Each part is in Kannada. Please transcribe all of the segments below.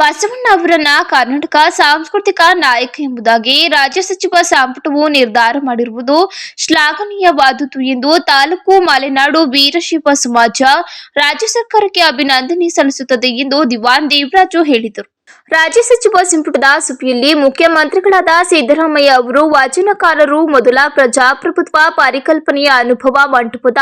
ಬಸವಣ್ಣ ಅವರನ್ನ ಕರ್ನಾಟಕ ಸಾಂಸ್ಕೃತಿಕ ನಾಯಕ ಎಂಬುದಾಗಿ ರಾಜ್ಯ ಸಚಿವ ಸಂಪುಟವು ನಿರ್ಧಾರ ಮಾಡಿರುವುದು ಶ್ಲಾಘನೀಯವಾದುದು ಎಂದು ತಾಲೂಕು ಮಲೆನಾಡು ವೀರಶೈವ ಸಮಾಜ ರಾಜ್ಯ ಸರ್ಕಾರಕ್ಕೆ ಅಭಿನಂದನೆ ಸಲ್ಲಿಸುತ್ತದೆ ಎಂದು ದಿವಾನ್ ದೇವರಾಜು ಹೇಳಿದರು. ರಾಜ್ಯ ಸಚಿವ ಸಂಪುಟದ ಸಭೆಯಲ್ಲಿ ಮುಖ್ಯಮಂತ್ರಿಗಳಾದ ಸಿದ್ದರಾಮಯ್ಯ ಅವರು ವಾಚನಕಾರರು ಮೊದಲ ಪ್ರಜಾಪ್ರಭುತ್ವ ಪರಿಕಲ್ಪನೆಯ ಅನುಭವ ಮಂಟಪದ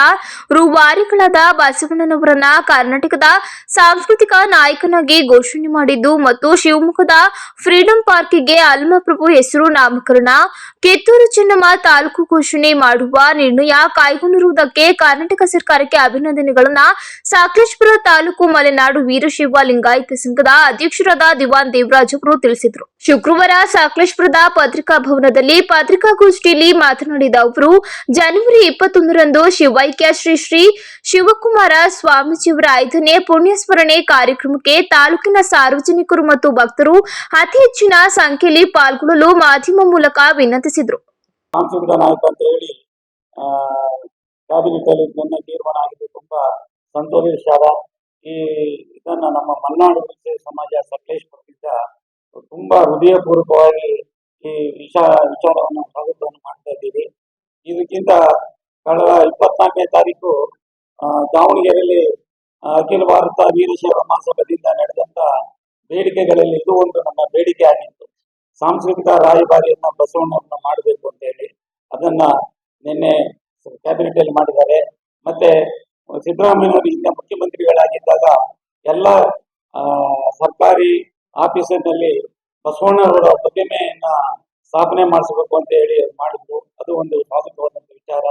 ರೂವಾರಿಗಳಾದ ಬಸವಣ್ಣನವರನ್ನ ಕರ್ನಾಟಕದ ಸಾಂಸ್ಕೃತಿಕ ನಾಯಕನಾಗಿ ಘೋಷಣೆ ಮಾಡಿದ್ದು ಮತ್ತು ಶಿವಮೊಗ್ಗದ ಫ್ರೀಡಂ ಪಾರ್ಕಿಗೆ ಅಲ್ಮಪ್ರಭು ಹೆಸರು ನಾಮಕರಣ, ಕಿತ್ತೂರು ಚೆನ್ನಮ್ಮ ತಾಲೂಕು ಘೋಷಣೆ ಮಾಡುವ ನಿರ್ಣಯ ಕೈಗೊಂಡಿರುವುದಕ್ಕೆ ಕರ್ನಾಟಕ ಸರ್ಕಾರಕ್ಕೆ ಅಭಿನಂದನೆಗಳನ್ನ. ಸಾಕಲೇಶ್ಪುರ ತಾಲೂಕು ಮಲೆನಾಡು ವೀರಶೈವ ಲಿಂಗಾಯತ ಸಂಘದ ಅಧ್ಯಕ್ಷರಾದ ದಿವಾನ್ ದೇವರಾಜ್ ತಿಳಿಸಿದರು. ಶುಕ್ರವಾರ ಸಾಕಲೇಶ್ಪುರದ ಪತ್ರಿಕಾ ಭವನದಲ್ಲಿ ಪತ್ರಿಕಾಗೋಷ್ಠಿಯಲ್ಲಿ ಮಾತನಾಡಿದ ಅವರು, ಜನವರಿ ಇಪ್ಪತ್ತೊಂದರಂದು ಶಿವೈಕ್ಯ ಶ್ರೀ ಶ್ರೀ ಶಿವಕುಮಾರ ಸ್ವಾಮೀಜಿಯವರ ಐದನೇ ಪುಣ್ಯಸ್ಮರಣೆ ಕಾರ್ಯಕ್ರಮಕ್ಕೆ ತಾಲೂಕಿನ ಸಾರ್ವಜನಿಕರು ಮತ್ತು ಭಕ್ತರು ಅತಿ ಹೆಚ್ಚಿನ ಸಂಖ್ಯೆಯಲ್ಲಿ ಪಾಲ್ಗೊಳ್ಳಲು ಮಾಧ್ಯಮ ಮೂಲಕ ವಿನಂತಿಸಿದರು. ಈ ಇದನ್ನ ನಮ್ಮ ಮಲೆನಾಡು ವೀರಶೈವ ಸಮಾಜ ಸಕಲೇಶ್ಪುರದಿಂದ ತುಂಬಾ ಹೃದಯಪೂರ್ವಕವಾಗಿ ಈ ವಿಷ, ವಿಚಾರವನ್ನು, ಸ್ವಾಗತವನ್ನು ಮಾಡ್ತಾ ಇದ್ದೀವಿ. ಇದಕ್ಕಿಂತ ಕಳೆದ ಇಪ್ಪತ್ನಾಲ್ಕನೇ ತಾರೀಕು ದಾವಣಗೆರೆಯಲ್ಲಿ ಅಖಿಲ ಭಾರತ ವೀರಶೈವ ಮಹಾಸಭದಿಂದ ನಡೆದಂತ ಬೇಡಿಕೆಗಳಲ್ಲಿ ಇದು ಒಂದು ನಮ್ಮ ಬೇಡಿಕೆ ಆಗಿತ್ತು. ಸಾಂಸ್ಕೃತಿಕ ರಾಯಭಾರಿಯನ್ನ ಬಸವಣ್ಣವನ್ನ ಮಾಡಬೇಕು ಅಂತ ಹೇಳಿ ಅದನ್ನ ನಿನ್ನೆ ಕ್ಯಾಬಿನೆಟ್ ಅಲ್ಲಿ ಮಾಡಿದ್ದಾರೆ. ಮತ್ತೆ ಸಿದ್ದರಾಮಯ್ಯ ಹಿಂದೆ ಮುಖ್ಯಮಂತ್ರಿಗಳಾಗಿದ್ದಾಗ ಎಲ್ಲ ಸರ್ಕಾರಿ ಆಫೀಸಿನಲ್ಲಿ ಬಸವಣ್ಣನವರ ಪ್ರತಿಮೆಯನ್ನ ಸ್ಥಾಪನೆ ಮಾಡಿಸಬೇಕು ಅಂತ ಹೇಳಿ ಮಾಡಿದ್ರು. ಅದು ಒಂದು ಸ್ವಾಗತವಾದಂತ ವಿಚಾರ.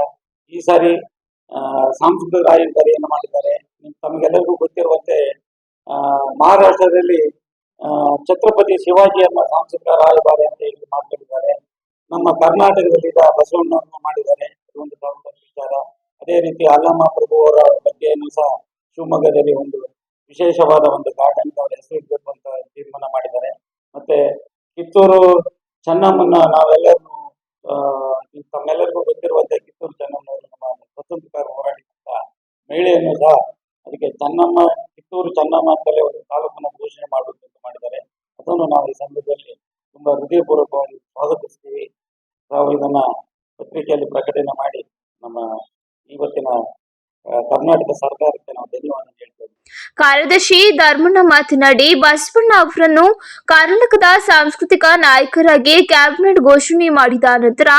ಈ ಸಾರಿ ಸಾಂಸ್ಕೃತಿಕ ರಾಜಕಾರಿಯನ್ನು ಮಾಡಿದ್ದಾರೆ. ತಮಗೆಲ್ಲರಿಗೂ ಗೊತ್ತಿರುವಂತೆ ಮಹಾರಾಷ್ಟ್ರದಲ್ಲಿ ಛತ್ರಪತಿ ಶಿವಾಜಿಯನ್ನ ಸಾಂಸ್ಕೃತಿಕ ರಾಯಭಾರಿ ಅಂತ ಹೇಳಿ ಮಾಡ್ಕೊಂಡಿದ್ದಾರೆ. ನಮ್ಮ ಕರ್ನಾಟಕದಲ್ಲಿ ಈಗ ಮಾಡಿದ್ದಾರೆ. ಒಂದು ವಿಚಾರ. ಅದೇ ರೀತಿ ಅಲ್ಲಮ್ಮ ಪ್ರಭು ಅವರ ಬಗ್ಗೆಯನ್ನು ಸಹ ಶಿವಮೊಗ್ಗದಲ್ಲಿ ಒಂದು ವಿಶೇಷವಾದ ಒಂದು ಗಾರ್ಡನ್ ಅವ್ರ ಹೆಸರು ಇಡಬೇಕು ಅಂತ ತೀರ್ಮಾನ ಮಾಡಿದ್ದಾರೆ. ಮತ್ತೆ ಕಿತ್ತೂರು ಚೆನ್ನಮ್ಮನ ನಾವೆಲ್ಲರೂ ತಮ್ಮೆಲ್ಲರಿಗೂ ಗೊತ್ತಿರುವಂತೆ ಕಿತ್ತೂರು ಚೆನ್ನಮ್ಮನವರು ನಮ್ಮ ಸ್ವತಂತ್ರ ಹೋರಾಡಿದಂತ ಮಹಿಳೆಯನ್ನು ಸಹ ಅದಕ್ಕೆ ಚೆನ್ನಮ್ಮ, ಕಿತ್ತೂರು ಚೆನ್ನಮ್ಮ ಅಂತಲೇ ಒಂದು ತಾಲೂಕನ್ನು ಘೋಷಣೆ ಮಾಡಬೇಕು ಅಂತ ಮಾಡಿದ್ದಾರೆ. ಅದನ್ನು ನಾವು ಈ ಸಂದರ್ಭದಲ್ಲಿ ತುಂಬಾ ಹೃದಯಪೂರ್ವಕವಾಗಿ ಸ್ವಾಗತಿಸ್ತೀವಿ. ನಾವು ಇದನ್ನ ಪತ್ರಿಕೆಯಲ್ಲಿ ಪ್ರಕಟಣೆ ಮಾಡಿ ನಮ್ಮ ಇವತ್ತಿನ ಕರ್ನಾಟಕ ಸರ್ಕಾರಕ್ಕೆ ನಾವು ಧನ್ಯವಾದ ಹೇಳ್ತೇವೆ. ಕಾರ್ಯದರ್ಶಿ ಧರ್ಮಣ್ಣ ಮಾತನಾಡಿ, ಬಸವಣ್ಣ ಅವರನ್ನು ಕರ್ನಾಟಕದ ಸಾಂಸ್ಕೃತಿಕ ನಾಯಕರಾಗಿ ಕ್ಯಾಬಿನೆಟ್ ಘೋಷಣೆ ಮಾಡಿದ ನಂತರ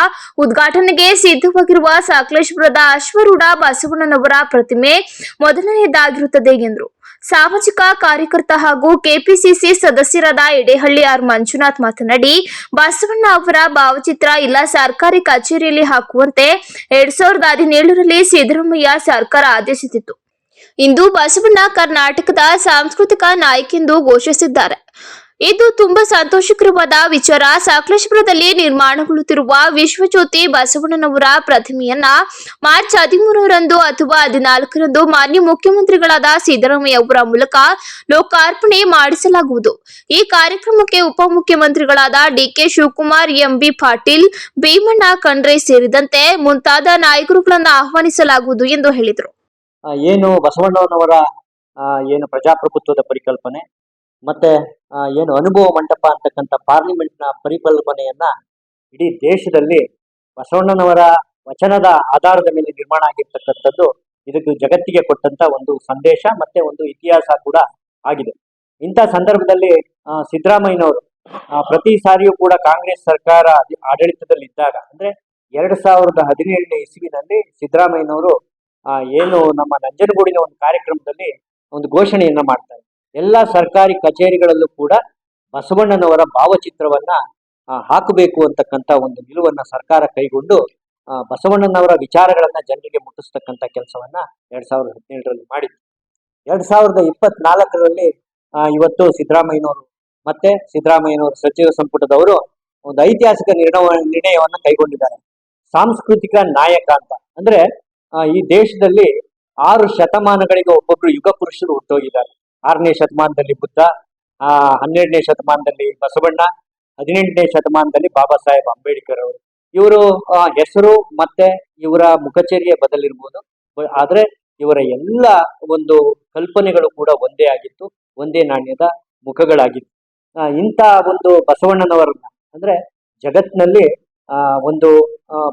ಉದ್ಘಾಟನೆಗೆ ಸಿದ್ಧವಾಗಿರುವ ಸಕಲೇಶ್ಪುರದ ಅಶ್ವರೂಢ ಬಸವಣ್ಣನವರ ಪ್ರತಿಮೆ ಮೊದಲನೆಯದಾಗಿರುತ್ತದೆ ಎಂದರು. ಸಾಮಾಜಿಕ ಕಾರ್ಯಕರ್ತ ಹಾಗೂ ಕೆಪಿಸಿಸಿ ಸದಸ್ಯರಾದ ಎಡೆಹಳ್ಳಿ ಆರ್ ಮಂಜುನಾಥ್ ಮಾತನಾಡಿ, ಬಸವಣ್ಣ ಅವರ ಭಾವಚಿತ್ರ ಇಲ್ಲ, ಸರ್ಕಾರಿ ಕಚೇರಿಯಲ್ಲಿ ಹಾಕುವಂತೆ ಎರಡ್ ಸಾವಿರದ ಹದಿನೇಳರಲ್ಲಿ ಸಿದ್ದರಾಮಯ್ಯ ಸರ್ಕಾರ ಆದೇಶಿಸಿತ್ತು. ಇಂದು ಬಸವಣ್ಣ ಕರ್ನಾಟಕದ ಸಾಂಸ್ಕೃತಿಕ ನಾಯಕ ಎಂದು ಘೋಷಿಸಿದ್ದಾರೆ. ಇದು ತುಂಬಾ ಸಂತೋಷಕರವಾದ ವಿಚಾರ. ಸಕಲೇಶ್ಪುರದಲ್ಲಿ ನಿರ್ಮಾಣಗೊಳ್ಳುತ್ತಿರುವ ವಿಶ್ವಜ್ಯೋತಿ ಬಸವಣ್ಣನವರ ಪ್ರತಿಮೆಯನ್ನ ಮಾರ್ಚ್ ಹದಿಮೂರರಂದು ಅಥವಾ ಹದಿನಾಲ್ಕರಂದು ಮಾನ್ಯ ಮುಖ್ಯಮಂತ್ರಿಗಳಾದ ಸಿದ್ದರಾಮಯ್ಯ ಅವರ ಮೂಲಕ ಲೋಕಾರ್ಪಣೆ ಮಾಡಿಸಲಾಗುವುದು. ಈ ಕಾರ್ಯಕ್ರಮಕ್ಕೆ ಉಪಮುಖ್ಯಮಂತ್ರಿಗಳಾದ D K Shivakumar, M B Patil, Bheemanna Khandre ಸೇರಿದಂತೆ ಮುಂತಾದ ನಾಯಕರುಗಳನ್ನು ಆಹ್ವಾನಿಸಲಾಗುವುದು ಎಂದು ಹೇಳಿದರು. ಏನು ಬಸವಣ್ಣನವರ ಏನು ಪ್ರಜಾಪ್ರಭುತ್ವದ ಪರಿಕಲ್ಪನೆ? ಮತ್ತೆ ಏನು ಅನುಭವ ಮಂಟಪ ಅಂತಕ್ಕಂಥ ಪಾರ್ಲಿಮೆಂಟ್ನ ಪರಿಕಲ್ಪನೆಯನ್ನ ಇಡೀ ದೇಶದಲ್ಲಿ ಬಸವಣ್ಣನವರ ವಚನದ ಆಧಾರದ ಮೇಲೆ ನಿರ್ಮಾಣ ಆಗಿರ್ತಕ್ಕಂಥದ್ದು ಇದಕ್ಕೆ ಜಗತ್ತಿಗೆ ಕೊಟ್ಟಂತ ಒಂದು ಸಂದೇಶ ಮತ್ತೆ ಒಂದು ಇತಿಹಾಸ ಕೂಡ ಆಗಿದೆ. ಇಂಥ ಸಂದರ್ಭದಲ್ಲಿ ಸಿದ್ದರಾಮಯ್ಯನವರು ಪ್ರತಿ ಸಾರಿಯೂ ಕೂಡ ಕಾಂಗ್ರೆಸ್ ಸರ್ಕಾರ ಆಡಳಿತದಲ್ಲಿ ಆಡಳಿತದಲ್ಲಿದ್ದಾಗ ಅಂದ್ರೆ ಎರಡ್ ಸಾವಿರದ ಹದಿನೇಳನೇ ಇಸ್ವಿನಲ್ಲಿ ಸಿದ್ದರಾಮಯ್ಯನವರು ಏನು ನಮ್ಮ ನಂಜನಗೂಡಿನ ಒಂದು ಕಾರ್ಯಕ್ರಮದಲ್ಲಿ ಒಂದು ಘೋಷಣೆಯನ್ನ ಮಾಡ್ತಾರೆ ಎಲ್ಲ ಸರ್ಕಾರಿ ಕಚೇರಿಗಳಲ್ಲೂ ಕೂಡ ಬಸವಣ್ಣನವರ ಭಾವಚಿತ್ರವನ್ನ ಹಾಕಬೇಕು ಅಂತಕ್ಕಂಥ ಒಂದು ನಿಲುವನ್ನ ಸರ್ಕಾರ ಕೈಗೊಂಡು ಬಸವಣ್ಣನವರ ವಿಚಾರಗಳನ್ನ ಜನರಿಗೆ ಮುಟ್ಟಿಸ್ತಕ್ಕಂಥ ಕೆಲಸವನ್ನ ಎರಡ್ ಸಾವಿರದ ಹದಿನೇಳರಲ್ಲಿ ಮಾಡಿದ್ರು. ಎರಡ್ ಸಾವಿರದ ಇಪ್ಪತ್ನಾಲ್ಕರಲ್ಲಿ ಇವತ್ತು ಸಿದ್ದರಾಮಯ್ಯನವರು ಮತ್ತೆ ಸಿದ್ದರಾಮಯ್ಯನವರು ಸಚಿವ ಸಂಪುಟದವರು ಒಂದು ಐತಿಹಾಸಿಕ ನಿರ್ಣಯ ನಿರ್ಣಯವನ್ನ ಕೈಗೊಂಡಿದ್ದಾರೆ. ಸಾಂಸ್ಕೃತಿಕ ನಾಯಕ ಅಂತ. ಅಂದ್ರೆ ಈ ದೇಶದಲ್ಲಿ ಆರು ಶತಮಾನಗಳಿಗೆ ಒಬ್ಬೊಬ್ರು ಯುಗ ಪುರುಷರು ಹುಟ್ಟೋಗಿದ್ದಾರೆ. ಆರನೇ ಶತಮಾನದಲ್ಲಿ ಬುದ್ಧ ಹನ್ನೆರಡನೇ ಶತಮಾನದಲ್ಲಿ ಬಸವಣ್ಣ, ಹದಿನೆಂಟನೇ ಶತಮಾನದಲ್ಲಿ ಬಾಬಾ ಸಾಹೇಬ್ ಅಂಬೇಡ್ಕರ್ ಅವರು. ಇವರು ಹೆಸರು ಮತ್ತೆ ಇವರ ಮುಖಚೇರಿಯ ಬದಲಿರ್ಬೋದು. ಆದರೆ ಇವರ ಎಲ್ಲ ಒಂದು ಕಲ್ಪನೆಗಳು ಕೂಡ ಒಂದೇ ಆಗಿತ್ತು, ಒಂದೇ ನಾಣ್ಯದ ಮುಖಗಳಾಗಿತ್ತು. ಇಂಥ ಒಂದು ಬಸವಣ್ಣನವರನ್ನ, ಅಂದ್ರೆ ಜಗತ್ತಿನಲ್ಲಿ ಒಂದು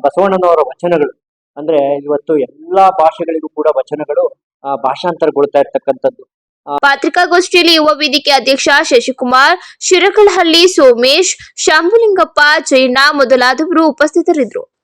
ಬಸವಣ್ಣನವರ ವಚನಗಳು, ಅಂದ್ರೆ ಇವತ್ತು ಎಲ್ಲಾ ಭಾಷೆಗಳಿಗೂ ಕೂಡ ವಚನಗಳು ಭಾಷಾಂತರಗೊಳ್ತಾ ಇರ್ತಕ್ಕಂಥದ್ದು. ಪತ್ರಿಕಾಗೋಷ್ಠಿಯಲ್ಲಿ ಯುವ ವೇದಿಕೆ ಅಧ್ಯಕ್ಷ ಶಶಿಕುಮಾರ್ ಶಿರಕಲಹಳ್ಳಿ ಸೋಮೇಶ್ ಶಂಭುಲಿಂಗಪ್ಪ ಜೈನಾ ಮೊದಲಾದವರು ಉಪಸ್ಥಿತರಿದ್ದರು.